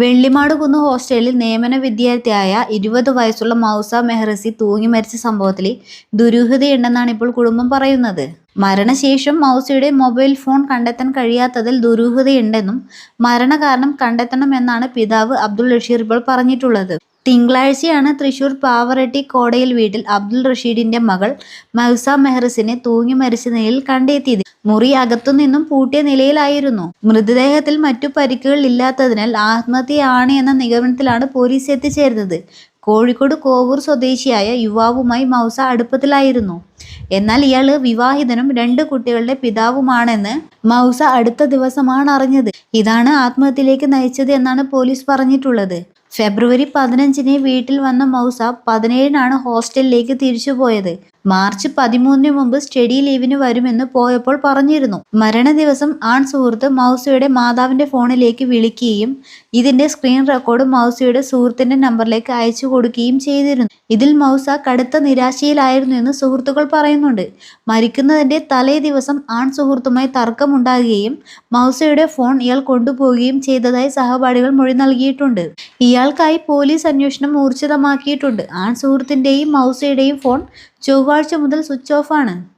വെള്ളിമാട് കുന്ന് ഹോസ്റ്റലിൽ നിയമന വിദ്യാർത്ഥിയായ ഇരുപത് വയസ്സുള്ള മൗസ മെഹ്റസി തൂങ്ങി മരിച്ച സംഭവത്തിൽ ദുരൂഹതയുണ്ടെന്നാണ് ഇപ്പോൾ കുടുംബം പറയുന്നത്. മരണശേഷം മൗസയുടെ മൊബൈൽ ഫോൺ കണ്ടെത്താൻ കഴിയാത്തതിൽ ദുരൂഹതയുണ്ടെന്നും മരണകാരണം കണ്ടെത്തണമെന്നാണ് പിതാവ് അബ്ദുൾ റഷീർ ഇപ്പോൾ പറഞ്ഞിട്ടുള്ളത്. തിങ്കളാഴ്ചയാണ് തൃശൂർ പാവറട്ടി കോടയിൽ വീട്ടിൽ അബ്ദുൾ റഷീദിന്റെ മകൾ മൗസ മെഹ്റസിനെ തൂങ്ങി മരിച്ച നിലയിൽ കണ്ടെത്തിയത്. മുറി അകത്തുനിന്നും പൂട്ടിയ നിലയിലായിരുന്നു. മൃതദേഹത്തിൽ മറ്റു പരിക്കുകൾ ഇല്ലാത്തതിനാൽ ആത്മഹത്യയാണ് എന്ന നിഗമനത്തിലാണ് പോലീസ് എത്തിച്ചേർന്നത് കോഴിക്കോട് കോവൂർ സ്വദേശിയായ യുവാവുമായി മൗസ അടുപ്പത്തിലായിരുന്നു. എന്നാൽ ഇയാൾ വിവാഹിതനും രണ്ട് കുട്ടികളുടെ പിതാവുമാണെന്ന് മൗസ അടുത്ത ദിവസമാണ് അറിഞ്ഞത്. ഇതാണ് ആത്മഹത്യയിലേക്ക് നയിച്ചത് എന്നാണ് പോലീസ് പറഞ്ഞിട്ടുള്ളത്. ഫെബ്രുവരി പതിനഞ്ചിന് വീട്ടിൽ വന്ന മൗസ പതിനേഴിനാണ് ഹോസ്റ്റലിലേക്ക് തിരിച്ചുപോയത്. മാർച്ച് പതിമൂന്നിന് മുമ്പ് സ്റ്റഡി ലീവിന് വരുമെന്ന് പോയപ്പോൾ പറഞ്ഞിരുന്നു. മരണ ദിവസം ആൺ സുഹൃത്ത് മൗസയുടെ മാതാവിന്റെ ഫോണിലേക്ക് വിളിക്കുകയും ഇതിന്റെ സ്ക്രീൻ റെക്കോർഡ് മൗസയുടെ സുഹൃത്തിന്റെ നമ്പറിലേക്ക് അയച്ചു കൊടുക്കുകയും ചെയ്തിരുന്നു. ഇതിൽ മൗസ കടുത്ത നിരാശയിലായിരുന്നു എന്ന് സുഹൃത്തുക്കൾ പറയുന്നുണ്ട്. മരിക്കുന്നതിന്റെ തലേ ദിവസം ആൺ സുഹൃത്തുമായി തർക്കമുണ്ടാകുകയും മൗസയുടെ ഫോൺ ഇയാൾ കൊണ്ടുപോവുകയും ചെയ്തതായി സഹപാഠികൾ മൊഴി നൽകിയിട്ടുണ്ട്. ഇയാൾക്കായി പോലീസ് അന്വേഷണം ഊർജിതമാക്കിയിട്ടുണ്ട്. ആൺ സുഹൃത്തിന്റെയും മൗസയുടെയും ഫോൺ ചൊവ്വാഴ്ച മുതൽ സ്വിച്ച് ഓഫ് ആണ്